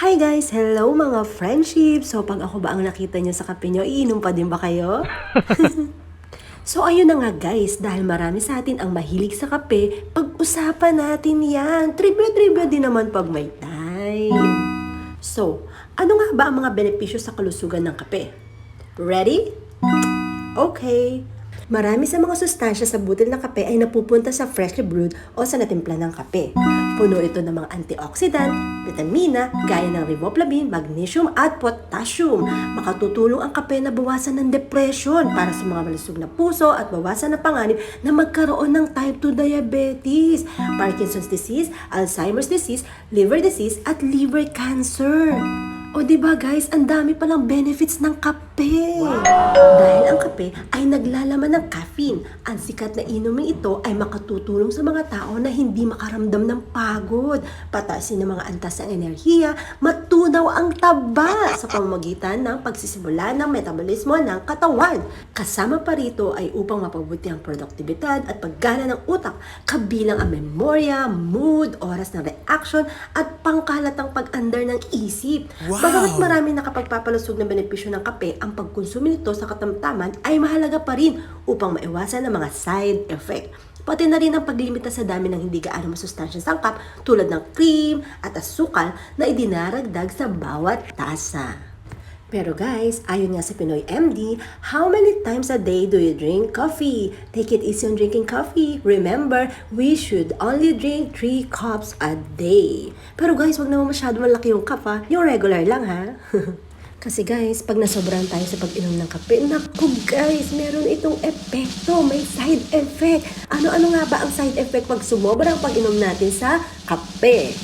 Hi guys! Hello mga friendship! So pag ako ba ang nakita niyo sa kape niyo, iinom pa din ba kayo? so ayun na nga guys, dahil marami sa atin ang mahilig sa kape, pag-usapan natin yan. Trivia-trivia din naman pag may time. So, ano nga ba ang mga benepisyo sa kalusugan ng kape? Ready? Okay. Marami sa mga sustansya sa butil ng kape ay napupunta sa freshly brewed o sa natimpla ng kape. Puno ito ng mga antioxidant, vitamina, gaya ng riboflavin, magnesium at potassium. Makatutulong ang kape na bawasan ng depression para sa mga malusog na puso at bawasan ang panganib na magkaroon ng type 2 diabetes, Parkinson's disease, Alzheimer's disease, liver disease at liver cancer. O di ba guys, ang dami palang benefits ng kape. Dahil ang kape ay naglalaman ng caffeine. Ang sikat na inumin ito ay makatutulong sa mga tao na hindi makaramdam ng pagod, pataasin ng mga antas ng enerhiya, matunaw ang taba sa pamamagitan ng pagsisimula ng metabolismo ng katawan. Kasama pa rito ay upang mapabuti ang produktibidad at paggana ng utak, kabilang ang memorya, mood, oras ng reaction, at pangkalatang pag-andar ng isip. Wow! Bagamat marami nakapagpapalusog ng benepisyo ng kape, ang pagkonsumo nito sa katamtaman ay mahalaga pa rin upang maiwasan ang mga side effect. Pati na rin ang paglimita sa dami ng hindi gaano masustansyang sangkap tulad ng cream at asukal na idinaragdag sa bawat tasa. Pero guys, ayon nga sa Pinoy MD, how many times a day do you drink coffee? Take it easy on drinking coffee. Remember, we should only drink 3 cups a day. Pero guys, wag naman masyado malaki yung cup ha. Yung regular lang ha. Kasi guys, pag nasobrahan tayo sa pag-inom ng kape, naku guys, meron itong epekto, may side effect. Ano-ano nga ba ang side effect pag sumobra ang pag-inom natin sa kape?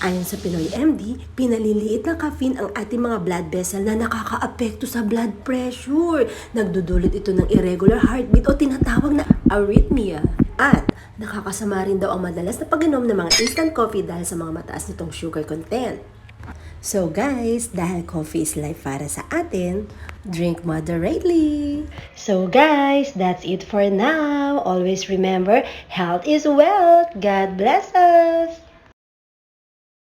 Ayon sa Pinoy MD, pinaliliit ng caffeine ang ating mga blood vessel na nakakaapekto sa blood pressure. Nagdudulot ito ng irregular heartbeat o tinatawag na arrhythmia. At nakakasama rin daw ang madalas na pag-inom ng mga instant coffee dahil sa mga mataas nitong sugar content. So guys, dahil coffee is life para sa atin, drink moderately. So guys, that's it for now. Always remember, health is wealth. God bless us!